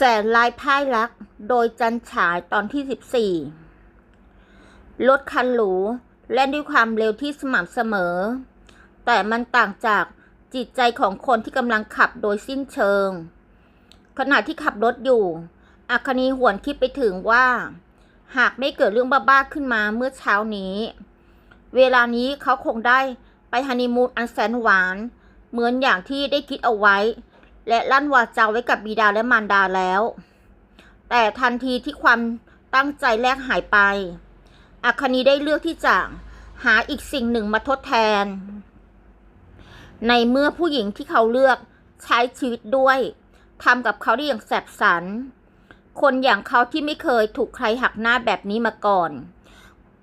แสนลายพ่ายรัก โดยจันฉายตอนที่ 14 รถคันหรูแล่นด้วยความเร็วที่สม่ำเสมอ แต่มันต่างจากจิตใจของคนที่กำลังขับโดยสิ้นเชิง ขณะที่ขับรถอยู่ อัคนีหวนคิดไปถึงว่า หากไม่เกิดเรื่องบ้าๆขึ้นมาเมื่อเช้านี้ เวลานี้เขาคงได้ไปฮันนีมูนอันแสนหวาน เหมือนอย่างที่ได้คิดเอาไว้ และลั่นวาจาไว้กับบิดาและมารดาแล้ว แต่ทันทีที่ความตั้งใจแรกหายไป อัคนีได้เลือกที่จะหาอีกสิ่งหนึ่งมาทดแทน ในเมื่อผู้หญิงที่เขาเลือกใช้ชีวิตด้วยทำกับเขาได้อย่างแสบสัน คนอย่างเขาที่ไม่เคยถูกใครหักหน้าแบบนี้มาก่อน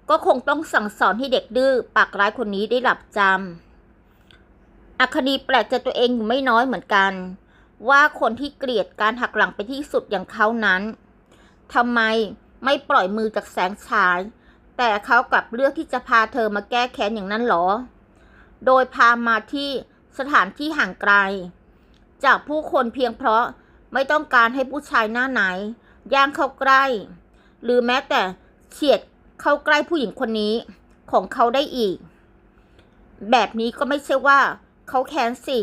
ก็คงต้องสั่งสอนให้เด็กดื้อปากร้ายคนนี้ได้หลับจำอัคนีแปลกใจตัวเองอยู่ไม่น้อยเหมือนกัน ว่าคนที่เกลียดการหักหลังไปที่สุดอย่างเขานั้นทำไมไม่ปล่อยมือจากแสงฉาย แต่เขากลับเลือกที่จะพาเธอมาแก้แค้นอย่างนั้นหรอ โดยพามาที่สถานที่ห่างไกล จากผู้คนเพียงเพราะไม่ต้องการให้ผู้ชายหน้าไหน ย่างเข้าใกล้ หรือแม้แต่เฉียดเข้าใกล้ผู้หญิงคนนี้ของเขาได้อีก แบบนี้ก็ไม่ใช่ว่าเขาแค้นสิ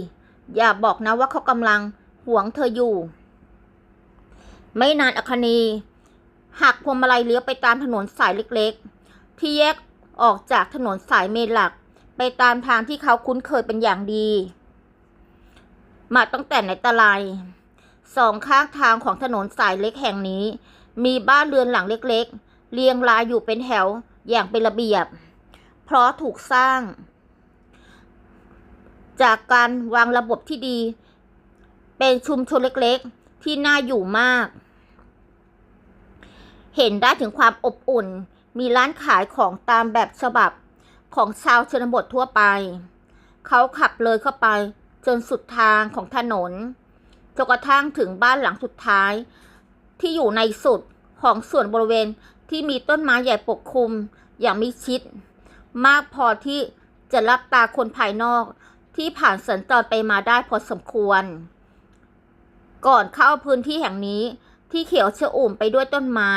อย่าบอกนะว่าเขากำลัง หวงเธออยู่ ไม่นานอคณีหักพวงมาลัยเลี้ยวไปตามถนนสายเล็กๆ ที่แยกออกจากถนนสายเมนหลัก ไปตามทางที่เขาคุ้นเคยเป็นอย่างดี มาตั้งแต่ในแตะไลสองข้างทางของถนนสายเล็กแห่งนี้ มีบ้านเรือนหลังเล็กๆ เรียงรายอยู่เป็นแถวอย่างเป็นระเบียบ เพราะถูกสร้าง จากการวางระบบที่ดี เป็นชุมชนเล็กๆ ที่น่าอยู่มาก เห็นได้ถึงความอบอุ่น มีร้านขายของตามแบบฉบับของชาวชนบททั่วไป เขาขับเลยเข้าไปจนสุดทางของถนนจนกระทั่งถึงบ้านหลังสุดท้าย ที่อยู่ในสุดของส่วนบริเวณที่มีต้นไม้ใหญ่ปกคลุมอย่างมิชิด มากพอที่จะรับตาคนภายนอกที่ผ่านสัญจรไปมาได้พอสมควร ก่อนเข้าพื้นที่แห่งนี้ที่เขียวชอุ่มไปด้วยต้นไม้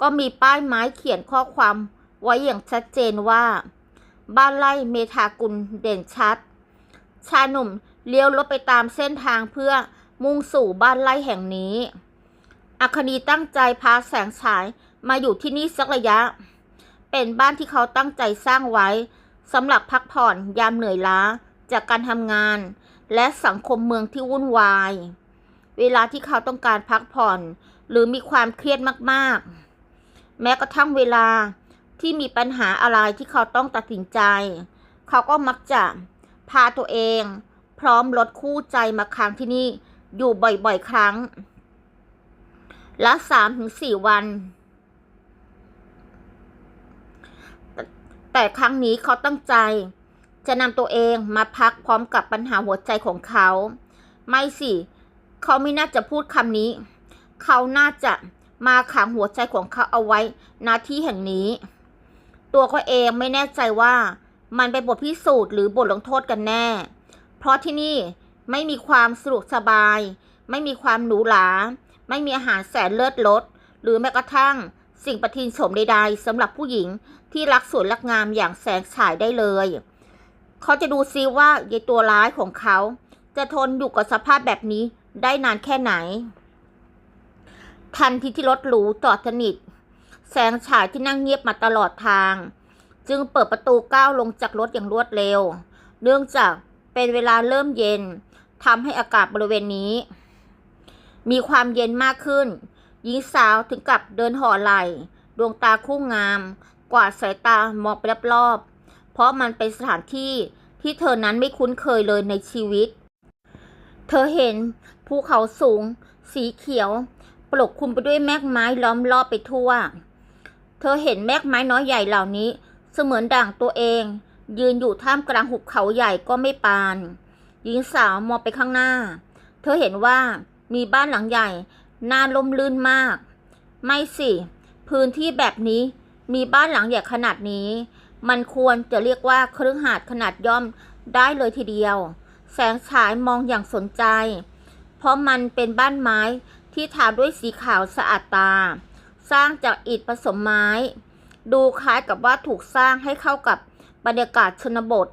ก็มีป้ายไม้เขียนข้อความไว้อย่างชัดเจนว่า บ้านไร่เมธากุลเด่นชัด ชายหนุ่มเลี้ยวรถไปตามเส้นทางเพื่อมุ่งสู่บ้านไร่แห่งนี้ อัคนีตั้งใจพาแสงฉายมาอยู่ที่นี่สักระยะ เป็นบ้านที่เขาตั้งใจสร้างไว้สำหรับพักผ่อนยามเหนื่อยล้าจากการทำงาน และสังคมเมืองที่วุ่นวาย เวลาที่เขาต้องการพักผ่อน หรือมีความเครียดมากๆ แม้กระทั่งเวลาที่มีปัญหาอะไรที่เขาต้องตัดสินใจ เขาก็มักจะพาตัวเอง พร้อมรถคู่ใจมาค้างที่นี่อยู่บ่อยๆ ครั้ง ละสามถึงสี่วัน แต่ครั้งนี้เขาตั้งใจ จะนำตัวเองมาพักพร้อมกับปัญหาหัวใจของเขา ไม่สิเขาไม่น่าจะพูดคำนี้ เขาน่าจะมาขังหัวใจของเขาเอาไว้ณที่แห่งนี้ ตัวเขาเองไม่แน่ใจว่ามันเป็นบทพิสูจน์หรือบทลงโทษกันแน่ เพราะที่นี่ไม่มีความสะดวกสบาย ไม่มีความหรูหรา ไม่มีอาหารแสนเลิศรสหรือแม้กระทั่งสิ่งประทินโฉมใดๆสำหรับผู้หญิงที่รักสวยรักงามอย่างแสงฉายได้เลย เขาจะดูซิว่ายายตัวร้ายของเขา จะทนอยู่กับสภาพแบบนี้ ได้นานแค่ไหน ทันทีที่รถหรูจอดสนิท แสงฉายที่นั่งเงียบมาตลอดทาง จึงเปิดประตูก้าวลงจากรถอย่างรวดเร็ว เนื่องจากเป็นเวลาเริ่มเย็นทำให้อากาศบริเวณนี้ มีความเย็นมากขึ้น หญิงสาวถึงกับเดินห่อไหลดวงตาคู่งาม กวาดสายตามองไปรอบๆเพราะมันเป็นสถานที่ที่เธอนั้นไม่คุ้นเคยเลยในชีวิต เธอเห็น ภูเขาสูง สีเขียว ปกคลุมไปด้วยแมกไม้ล้อมรอบไปทั่ว เธอเห็นแมกไม้น้อยใหญ่เหล่านี้ เสมือนด่างตัวเอง ยืนอยู่ท่ามกลางหุบเขาใหญ่ก็ไม่ปาน หญิงสาวมองไปข้างหน้า เธอเห็นว่ามีบ้านหลังใหญ่น่าลมลื่นมาก ไม่สิ พื้นที่แบบนี้มีบ้านหลังใหญ่ขนาดนี้ มันควรจะเรียกว่าเครื่องหาดขนาดย่อมได้เลยทีเดียว แสงฉายมองอย่างสนใจ ราะมันเป็นบ้านไม้ที่ทาด้วยสีขาวสะอาดตา สร้างจากอิฐผสมไม้ ดูคล้ายกับว่าถูกสร้างให้เข้ากับบรรยากาศชนบท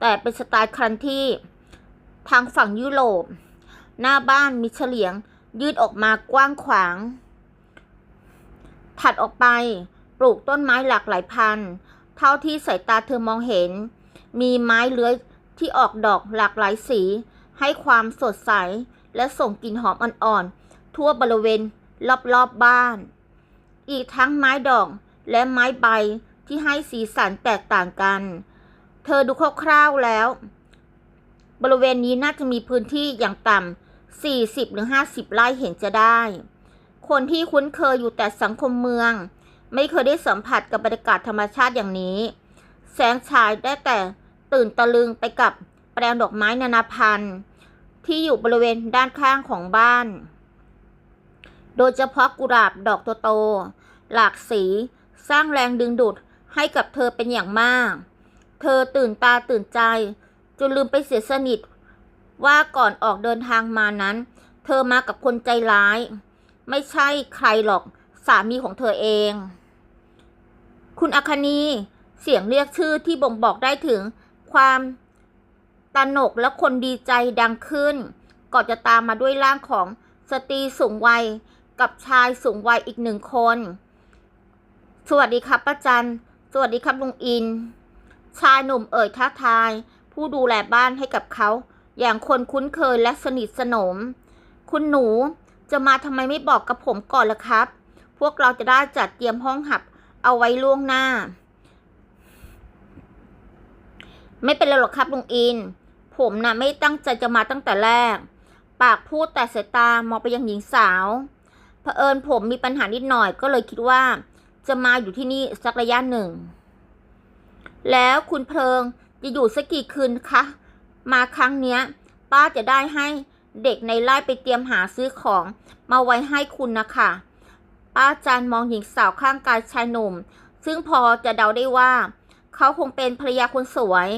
แต่เป็นสไตล์ครันที่ ทางฝั่งยุโรป หน้าบ้านมีเฉลียงยืดออกมากว้างขวาง ถัดออกไปปลูกต้นไม้หลากหลายพันธุ์ เท่าที่สายตาเธอมองเห็น มีไม้เลื้อยที่ออกดอกหลากหลายสี ให้ความสดใส และส่งกลิ่นหอมอ่อนๆ ทั่วบริเวณรอบๆบบ้าน อีกทั้งไม้ดอกและไม้ใบที่ให้สีสันแตกต่างกัน เธอดูคร่าวๆแล้ว บริเวณนี้น่าจะมีพื้นที่อย่างต่ำ 40หรือ50 ไร่เห็นจะได้ คนที่คุ้นเคยอยู่แต่สังคมเมือง ไม่เคยได้สัมผัสกับบรรยากาศธรรมชาติอย่างนี้ แสงฉายได้แต่ตื่นตะลึงไปกับแปลงดอกไม้นานาพันธุ์ ที่อยู่บริเวณด้านข้างของบ้าน โดยเฉพาะกุหลาบดอกโตๆหลากสี สร้างแรงดึงดูดให้กับเธอเป็นอย่างมาก เธอตื่นตาตื่นใจ จนลืมไปเสียสนิท ว่าก่อนออกเดินทางมานั้น เธอมากับคนใจร้าย ไม่ใช่ใครหรอกสามีของเธอเอง คุณอาคณีเสียงเรียกชื่อที่บ่งบอกได้ถึงความ ตระหนกและคนดีใจดังขึ้น ก่อนจะตามมาด้วยร่างของสตรีสูงวัยกับชายสูงวัยอีกหนึ่งคน สวัสดีครับป้าจัน สวัสดีครับลุงอิน ชายหนุ่มเอ่ยท้าทาย ผู้ดูแลบ้านให้กับเขา อย่างคนคุ้นเคยและสนิทสนม คุณหนูจะมาทำไมไม่บอกกับผมก่อนล่ะครับ พวกเราจะได้จัดเตรียมห้องหับเอาไว้ล่วงหน้า ไม่เป็นไรหรอกครับลุงอิน ผมนะ่ะไม่ตั้งใจจะมาตั้งแต่แรก ปากพูดแต่สายตามองไปยังหญิงสาวเผอิญผมมีปัญหานิดหน่อยก็เลยคิดว่า จะมาอยู่ที่นี่สักระยะหนึ่ง แล้วคุณเพลิงจะอยู่สักกี่คืนคะ มาครั้งเนี้ย ป้าจะได้ให้เด็กในไร่ไปเตรียมหาซื้อของมาไว้ให้คุณนะคะ ป้าจันมองหญิงสาวข้างกายชายหนุ่ม ซึ่งพอจะเดาได้ว่า เขาคงเป็นภรรยาคนสวย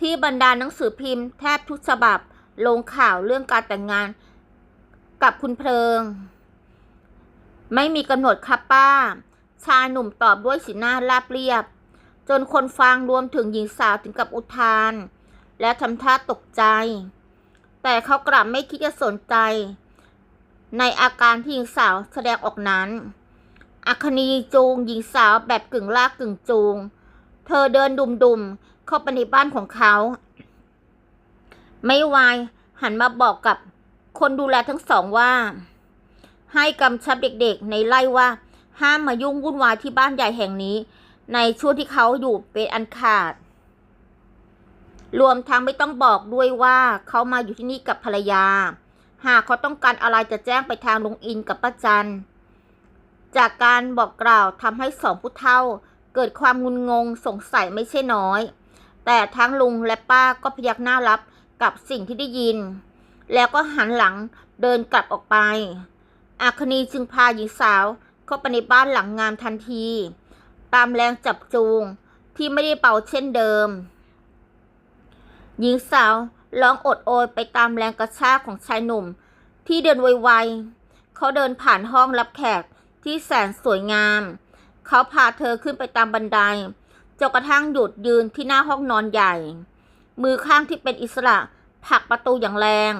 ที่บรรดาหนังสือพิมพ์แทบทุกฉบับ ลงข่าวเรื่องการแต่งงานกับคุณเพลิง ไม่มีกำหนดครับป้า ชายหนุ่มตอบด้วยสีหน้าราบเรียบ จนคนฟังรวมถึงหญิงสาวถึงกับอุทาน และทำท่าตกใจ แต่เขากลับไม่คิดจะสนใจ ในอาการที่หญิงสาวแสดงออกนั้น อัคนีจูงหญิงสาวแบบกึ่งลากกึ่งจูง เธอเดินดุมๆ เข้าไปในบ้านของเขา ไม่วายหันมาบอกกับคนดูแลทั้งสองว่า ให้กำชับเด็กๆ ในไล่ว่า ห้ามมายุ่งวุ่นวายที่บ้านใหญ่แห่งนี้ ในช่วงที่เขาอยู่เป็นอันขาด รวมทั้งไม่ต้องบอกด้วยว่าเขามาอยู่ที่นี่กับภรรยา หากเขาต้องการอะไรจะแจ้งไปทางลุงอินกับป้าจันจากการบอกกล่าวทำให้สองผู้เฒ่าเกิดความงุนงงสงสัยไม่ใช่น้อย แต่ทั้งลุงและป้าก็พยักหน้ารับกับสิ่งที่ได้ยิน แล้วก็หันหลังเดินกลับออกไป อาคณีจึงพาหญิงสาวเข้าไปในบ้านหลังงามทันที ตามแรงจับจูงที่ไม่ได้เป่าเช่นเดิม หญิงสาวร้องอดโอยไปตามแรงกระชากของชายหนุ่ม ที่เดินไวๆเขาเดินผ่านห้องรับแขกที่แสนสวยงาม เขาพาเธอขึ้นไปตามบันได จนกระทั่งหยุดยืนที่หน้าห้องนอนใหญ่ มือข้างที่เป็นอิสระผลักประตูอย่างแรง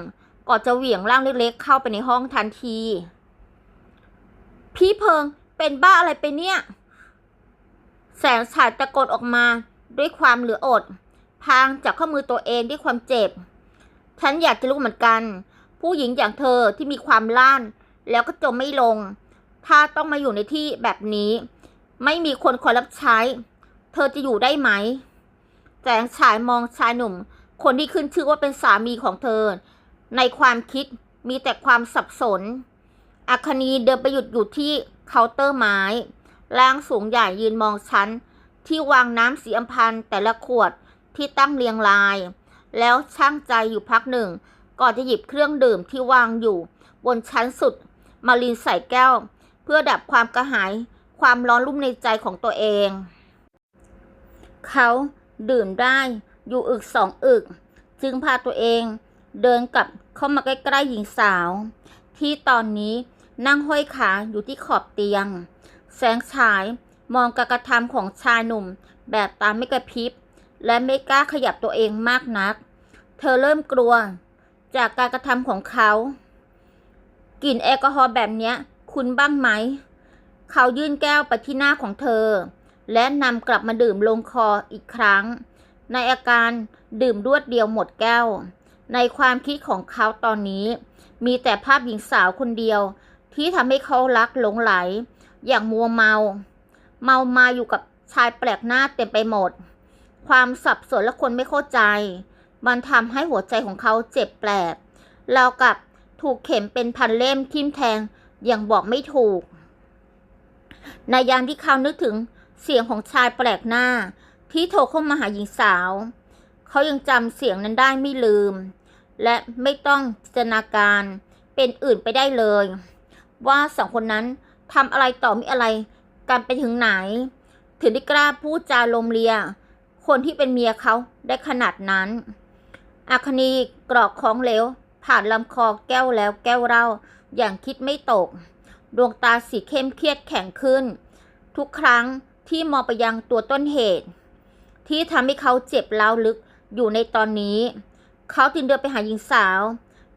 ก่อนจะเหวี่ยงร่างเล็กๆเข้าไปในห้องทันที พี่เพิงเป็นบ้าอะไรไปเนี่ย แสงฉายตะโกนออกมาด้วยความเหลืออด พางจากข้อมือตัวเองด้วยความเจ็บ ฉันอยากจะรู้เหมือนกัน ผู้หญิงอย่างเธอที่มีความล้าน แล้วก็จมไม่ลง ถ้าต้องมาอยู่ในที่แบบนี้ ไม่มีคนคอยรับใช้ เธอจะอยู่ได้ไหมแสงฉายมองชายหนุ่ม คนที่ขึ้นชื่อว่าเป็นสามีของเธอ ในความคิดมีแต่ความสับสน อัคนีเดินไปหยุดอยู่ที่เคาน์เตอร์ไม้ร่างสูงใหญ่ยืนมองฉัน ที่วางน้ำสีอัมพันแต่ละขวดที่ตั้งเรียงราย แล้วช่างใจอยู่พักหนึ่ง ก่อนจะหยิบเครื่องดื่มที่วางอยู่ บนชั้นสุด มาลินใส่แก้ว เพื่อดับความกระหาย ความร้อนรุ่มในใจของตัวเอง เขาดื่มได้อยู่อึกสองอึก จึงพาตัวเองเดินกลับเข้ามาใกล้ๆหญิงสาว ที่ตอนนี้นั่งห้อยขาอยู่ที่ขอบเตียง แสงฉายมองการกระทำของชายหนุ่มแบบตาไม่กระพริบ และไม่กล้าขยับตัวเองมากนัก เธอเริ่มกลัวจากการกระทำของเขากลิ่นแอลกอฮอล์แบบเนี้ย คุณบ้างไหม เขายื่นแก้วไปที่หน้าของเธอ และนำกลับมาดื่มลงคออีกครั้ง ในอาการดื่มรวดเดียวหมดแก้ว ในความคิดของเขาตอนนี้ มีแต่ภาพหญิงสาวคนเดียว ที่ทำให้เขารักหลงไหล อย่างมัวเมา เมามาอยู่กับชายแปลกหน้าเต็มไปหมด ความสับสนและคนไม่เข้าใจ มันทำให้หัวใจของเขาเจ็บแปลกเราวกับถูกเข็มเป็นพันเล่มทิ่มแทงอย่างบอกไม่ถูก ในยามที่เขานึกถึง เสียงของชายแปลกหน้า ที่โทรเข้ามาหาหญิงสาว เขายังจำเสียงนั้นได้ไม่ลืม และไม่ต้องจินตนาการเป็นอื่นไปได้เลย ว่าสองคนนั้นทำอะไรต่อมีอะไรกันไปถึงไหน ถึงได้กล้าพูดจาลมเลีย คนที่เป็นเมียเขาได้ขนาดนั้น อาคณีกรอกของเหลว ผ่านลำคอแก้วแล้วแก้วเล่าอย่างคิดไม่ตก ดวงตาสีเข้มเครียดแข็งขึ้น ทุกครั้ง ที่มองไปยังตัวต้นเหตุ ที่ทำให้เขาเจ็บร้าลึกอยู่ในตอนนี้ เขาจึงเดินไปหาหญิงสาว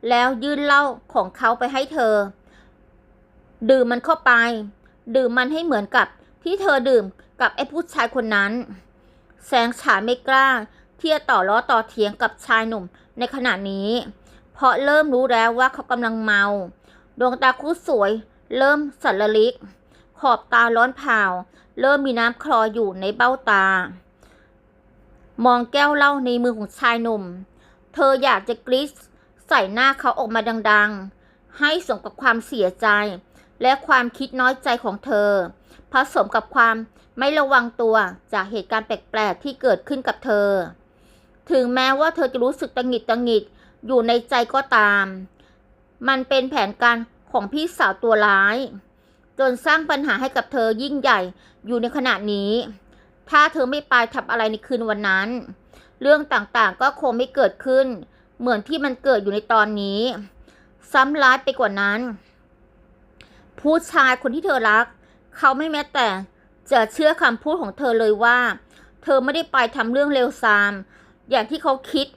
แล้วยื่นเหล้าของเขาไปให้เธอ ดื่มมันเข้าไป ดื่มมันให้เหมือนกับที่เธอดื่มกับไอ้ผู้ชายคนนั้น แสงฉายไม่กล้าที่จะต่อล้อต่อเถียงกับชายหนุ่มในขณะนี้ เพราะเริ่มรู้แล้วว่าเขากำลังเมา ดวงตาคู่สวย เริ่มสันละลิก ขอบตาร้อนเผา เริ่มมีน้ำคลออยู่ในเบ้าตา มองแก้วเหล้าในมือของชายหนุ่ม เธออยากจะกรีดใส่หน้าเขาออกมาดังๆ ให้สมกับความเสียใจ และความคิดน้อยใจของเธอ ผสมกับความไม่ระวังตัวจากเหตุการณ์แปลกๆที่เกิดขึ้นกับเธอ ถึงแม้ว่าเธอจะรู้สึกตังหิดตังหงิดอยู่ในใจก็ตาม มันเป็นแผนการของพี่สาวตัวร้าย จนสร้างปัญหาให้กับเธอยิ่งใหญ่อยู่ในขณะนี้ ถ้าเธอไม่ไปทำอะไรในคืนวันนั้น เรื่องต่างๆก็คงไม่เกิดขึ้น เหมือนที่มันเกิดอยู่ในตอนนี้ ซ้ำร้ายไปกว่านั้น ผู้ชายคนที่เธอรัก เขาไม่แม้แต่จะเชื่อคำพูดของเธอเลยว่า เธอไม่ได้ไปทำเรื่องเลวทราม อย่างที่เขาคิด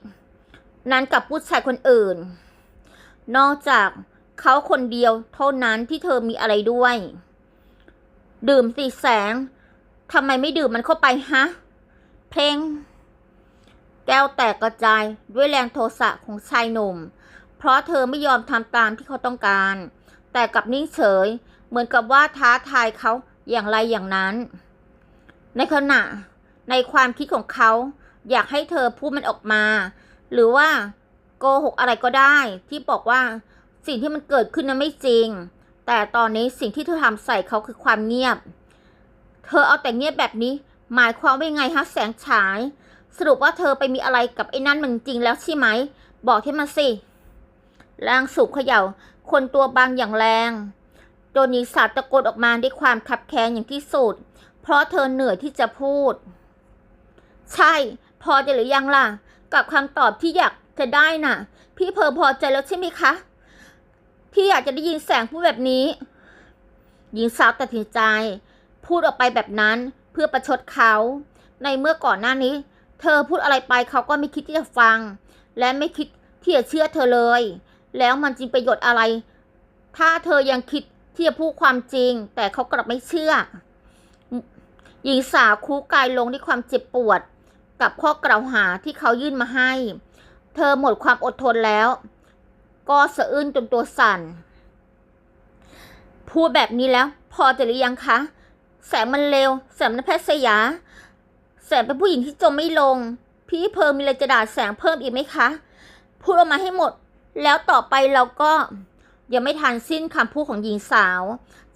นั้นกับผู้ชายคนอื่น นอกจาก เขาคนเดียวเท่านั้นที่เธอมีอะไรด้วย ดื่มสิแสงทำไมไม่ดื่มมันเข้าไปฮะ เพลง แก้วแตกกระจายด้วยแรงโทสะของชายหนุ่ม เพราะเธอไม่ยอมทำตามที่เขาต้องการ แต่กับนิ่งเฉย เหมือนกับว่าท้าทายเขาอย่างไรอย่างนั้น ในขณะในความคิดของเขา อยากให้เธอพูดมันออกมา หรือว่าโกหกอะไรก็ได้ที่บอกว่า สิ่งที่มันเกิดขึ้นนั้นไม่จริง แต่ตอนนี้สิ่งที่เธอทำใส่เขาคือความเงียบ เธอเอาแต่เงียบแบบนี้ หมายความว่าไงฮะแสงฉาย สรุปว่าเธอไปมีอะไรกับไอ้นั่นมันจริงแล้วใช่ไหม บอกให้มาสิแรงสูบเขย่า คนตัวบางอย่างแรงโจนหญิงสาตะโกนออกมาด้วยความคับแค้นอย่างที่สุด เพราะเธอเหนื่อยที่จะพูด ใช่ พอจะหรือยังล่ะ กับคำตอบที่อยากจะได้น่ะ พี่เพอพอใจแล้วใช่ไหมคะ ที่อยากจะได้ยินแสงพูดแบบนี้ หญิงสาวตัดสินใจ พูดออกไปแบบนั้นเพื่อประชดเขา ในเมื่อก่อนหน้านี้ เธอพูดอะไรไปเขาก็ไม่คิดที่จะฟัง และไม่คิดที่จะเชื่อเธอเลย แล้วมันจริงประโยชน์อะไร ถ้าเธอยังคิดที่จะพูดความจริง แต่เขากลับไม่เชื่อ หญิงสาวคูกายลงด้วยความเจ็บปวด กับข้อกล่าวหาที่เขายื่นมาให้ เธอหมดความอดทนแล้ว ก็สะอื้นจนตัวสั่น พูดแบบนี้แล้ว พอจะหรือยังคะ แสงมันเร็ว แสงนแพทย์สยา แสงเป็นผู้หญิงที่จมไม่ลง พี่เพิ่มมีอะไรจะด่าแสงเพิ่มอีกไหมคะ พูดออกมาให้หมด แล้วต่อไปเราก็ยังไม่ทันสิ้นคำพูดของหญิงสาว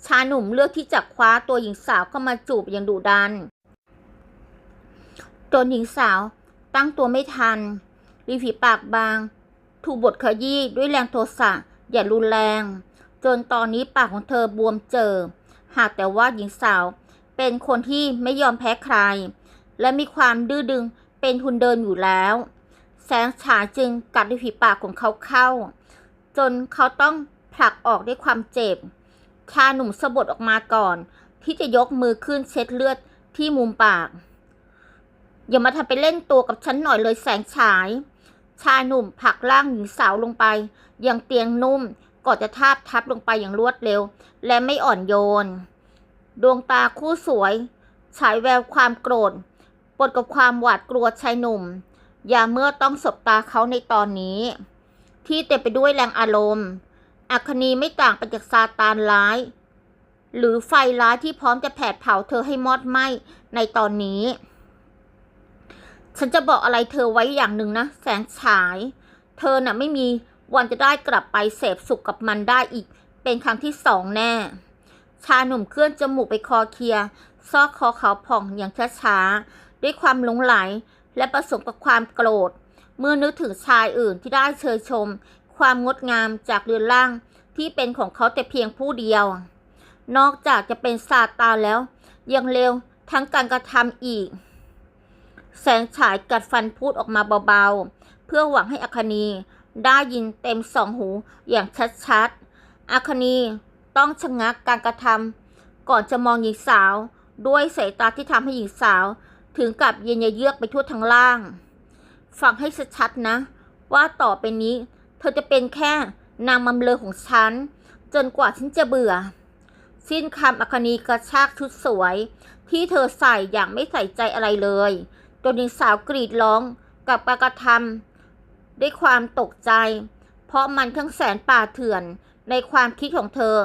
ชายหนุ่มเลือกที่จะคว้าตัวหญิงสาวเข้ามาจูบอย่างดุดัน จนหญิงสาวตั้งตัวไม่ทันริฝีปากบาง ถูกบดขยี้ด้วยแรงโทสะอย่ารุนแรง จนตอนนี้ปากของเธอบวมเจอ หากแต่ว่าหญิงสาว เป็นคนที่ไม่ยอมแพ้ใคร และมีความดื้อดึงเป็นทุนเดินอยู่แล้ว แสงฉายจึงกัดริมฝีปากของเขาเข้า จนเขาต้องผลักออกด้วยความเจ็บ ชาหนุ่มสะบัดออกมาก่อน ที่จะยกมือขึ้นเช็ดเลือดที่มุมปาก อย่ามาทำไปเล่นตัวกับฉันหน่อยเลยแสงฉาย ชายหนุ่มผลักร่างหญิงสาวลงไป ยังเตียงนุ่มก่อนจะทาบทับลงไปอย่างรวดเร็ว และไม่อ่อนโยน ดวงตาคู่สวย ฉายแววความโกรธปนกับความหวาดกลัวชายหนุ่ม อย่าเมื่อต้องสบตาเขาในตอนนี้ ที่เต็มไปด้วยแรงอารมณ์ อัคนีไม่ต่างไปจากซาตานร้าย หรือไฟร้ายที่พร้อมจะแผดเผาเธอให้มอดไหม้ในตอนนี้ ฉันจะบอกอะไรเธอไว้อย่างหนึ่งนะ แสงฉาย เธอน่ะไม่มีวันจะได้กลับไปเสพสุขกับมันได้อีก เป็นครั้งที่สองแน่ ชาหนุ่มเคลื่อนจมูกไปคอเคลียซอกคอเขาผ่องอย่างช้าๆ ด้วยความหลงไหลและประสมกับความโกรธ เมื่อนึกถึงชายอื่นที่ได้เชยชม ความงดงามจากเรือนร่างที่เป็นของเขาแต่เพียงผู้เดียว นอกจากจะเป็นซาตานแล้ว ยังเลวทั้งการกระทำอีก แสงฉายกัดฟันพูดออกมาเบาๆ เพื่อหวังให้อคนีได้ยินเต็มสองหูอย่างชัดๆอคนีต้องชะงักการกระทำก่อนจะมองหญิงสาว ด้วยสายตาที่ทำให้หญิงสาว ถึงกับเย็นเยือกไปทั่วทั้งล่าง ฟังให้ชัดๆนะ ว่าต่อไปนี้ เธอจะเป็นแค่นางมำเลอของฉัน จนกว่าฉันจะเบื่อ สิ้นคำอคนีกระชากชุดสวย ที่เธอใส่อย่างไม่ใส่ใจอะไรเลย จนหญิงสาวกรีดร้องกับการกระทำด้วยความตกใจ เพราะมันทั้งแสนป่าเถื่อนในความคิดของเธอ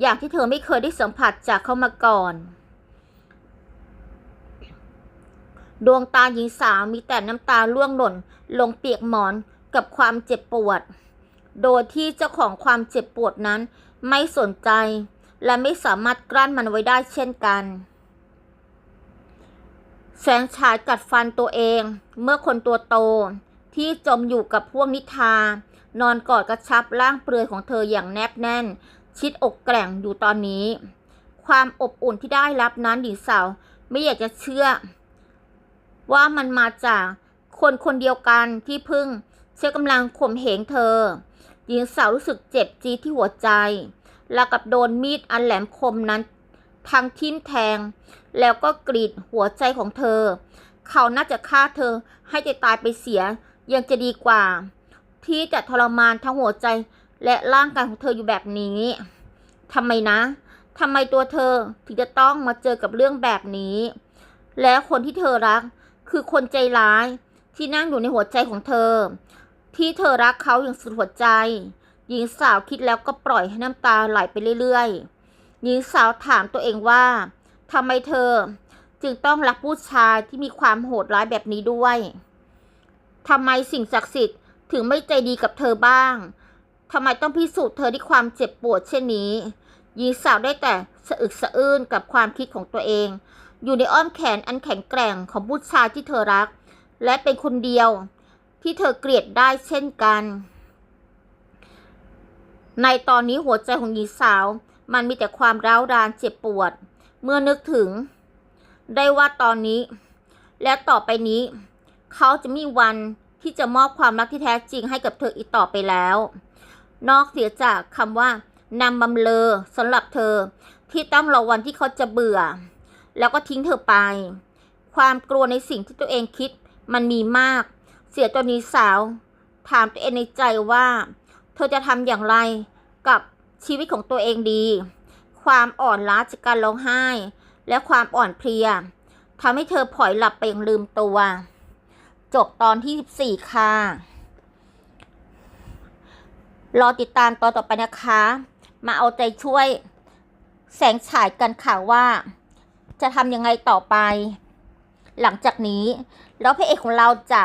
อย่างที่เธอไม่เคยได้สัมผัสจากเขามาก่อน ดวงตาหญิงสาวมีแต่น้ำตาร่วงหล่นลงเปียกหมอนกับความเจ็บปวด โดยที่เจ้าของความเจ็บปวดนั้นไม่สนใจ และไม่สามารถกลั้นมันไว้ได้เช่นกัน แสงฉายกัดฟันตัวเอง เมื่อคนตัวโต ที่จมอยู่กับพวกนิทา นอนกอดกระชับร่างเปลือยของเธออย่างแนบแน่น ชิดอกแกร่งอยู่ตอนนี้ ความอบอุ่นที่ได้รับนั้นหญิงสาวไม่อยากจะเชื่อ ว่ามันมาจากคนคนเดียวกันที่พึ่งใช้กำลังข่มเหงเธอ หญิงสาวรู้สึกเจ็บจี๊ดที่หัวใจแล้วกับโดนมีดอันแหลมคมนั้น ทั้งทิ่มแทง แล้วก็กรีดหัวใจของเธอ เขาน่าจะฆ่าเธอให้ใจตายไปเสีย ยังจะดีกว่า ที่จะทรมานทั้งหัวใจและร่างกายของเธออยู่แบบนี้ทำไมนะทำไมตัวเธอถึงจะต้องมาเจอกับเรื่องแบบนี้ และคนที่เธอรักคือคนใจร้ายที่นั่งอยู่ในหัวใจของเธอ ที่เธอรักเขาอย่างสุดหัวใจ หญิงสาวคิดแล้วก็ปล่อยให้น้ำตาไหลไปเรื่อยๆ หญิงสาวถามตัวเองว่าทำไมเธอจึงต้องรักผู้ชายที่มีความโหดร้ายแบบนี้ด้วยทำไมสิ่งศักดิ์สิทธิ์ถึงไม่ใจดีกับเธอบ้างทำไมต้องพิสูจน์เธอด้วยความเจ็บปวดเช่นนี้หญิงสาวได้แต่สะอึกสะอื้นกับความคิดของตัวเอง อยู่ในอ้อมแขนอันแข็งแกร่งของผู้ชายที่เธอรัก และเป็นคนเดียวที่เธอเกลียดได้เช่นกัน ในตอนนี้หัวใจของหญิงสาว มันมีแต่ความร้าวรานเจ็บปวด เมื่อนึกถึง ได้ว่าตอนนี้ และต่อไปนี้ เขาจะไมมีวันที่จะมอบความรักที่แท้จริงให้กับเธออีกต่อไปแล้ว นอกเสียจากคำว่านำบำเลอสำหรับเธอที่ต้องรอวันที่เขาจะเบื่อ แล้วก็ทิ้งเธอไป ความกลัวในสิ่งที่ตัวเองคิดมันมีมาก เสียตัวนี้สาว ถามตัวเองในใจว่า เธอจะทำอย่างไรกับ ชีวิตของตัวเองดี ความอ่อนล้าจากการร้องไห้ และความอ่อนเพลียทำให้เธอผลอยหลับไปอย่างลืมตัว จบตอนที่ 14 ค่ะ รอติดตามตอนต่อไปนะคะ มาเอาใจช่วยแสงฉายกันข่าวว่า จะทำยังไงต่อไป หลังจากนี้ แล้วพระเอกของเราจะ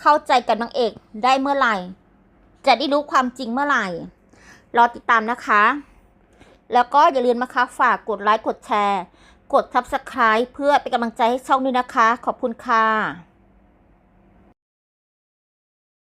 เข้าใจกับนางเอกได้เมื่อไหร่ จะได้รู้ความจริงเมื่อไหร่ รอติดตามนะคะ แล้วก็อย่าลืมนะคะฝากกดไลค์กดแชร์ กด Subscribe เพื่อเป็นกำลังใจให้ช่องด้วยนะคะ ขอบคุณค่ะ